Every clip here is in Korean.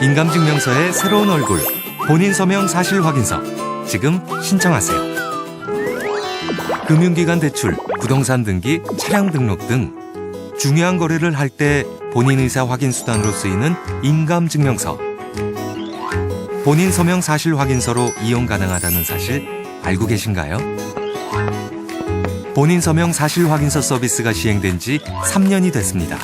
인감증명서의 새로운 얼굴, 본인 서명 사실 확인서 지금 신청하세요. 금융기관 대출, 부동산 등기, 차량 등록 등 중요한 거래를 할 때 본인 의사 확인 수단으로 쓰이는 인감증명서. 본인 서명 사실 확인서로 이용 가능하다는 사실 알고 계신가요? 본인 서명 사실 확인서 서비스가 시행된 지 3년이 됐습니다.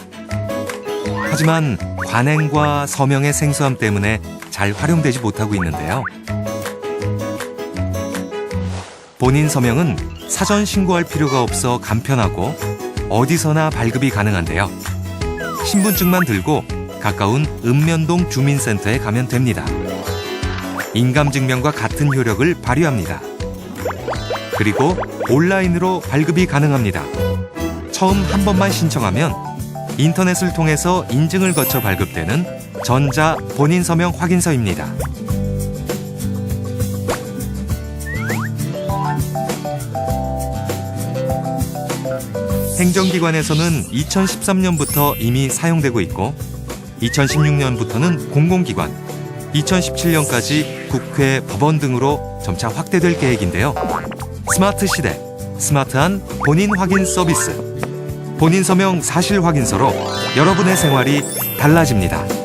하지만 관행과 서명의 생소함 때문에 잘 활용되지 못하고 있는데요. 본인 서명은 사전 신고할 필요가 없어 간편하고 어디서나 발급이 가능한데요. 신분증만 들고 가까운 읍면동 주민센터에 가면 됩니다. 인감증명과 같은 효력을 발휘합니다. 그리고 온라인으로 발급이 가능합니다. 처음 한 번만 신청하면 인터넷을 통해서 인증을 거쳐 발급되는 전자 본인 서명 확인서입니다. 행정기관에서는 2013년부터 이미 사용되고 있고 2016년부터는 공공기관, 2017년까지 국회, 법원 등으로 점차 확대될 계획인데요. 스마트 시대, 스마트한 본인 확인 서비스. 본인 서명 사실 확인서로 여러분의 생활이 달라집니다.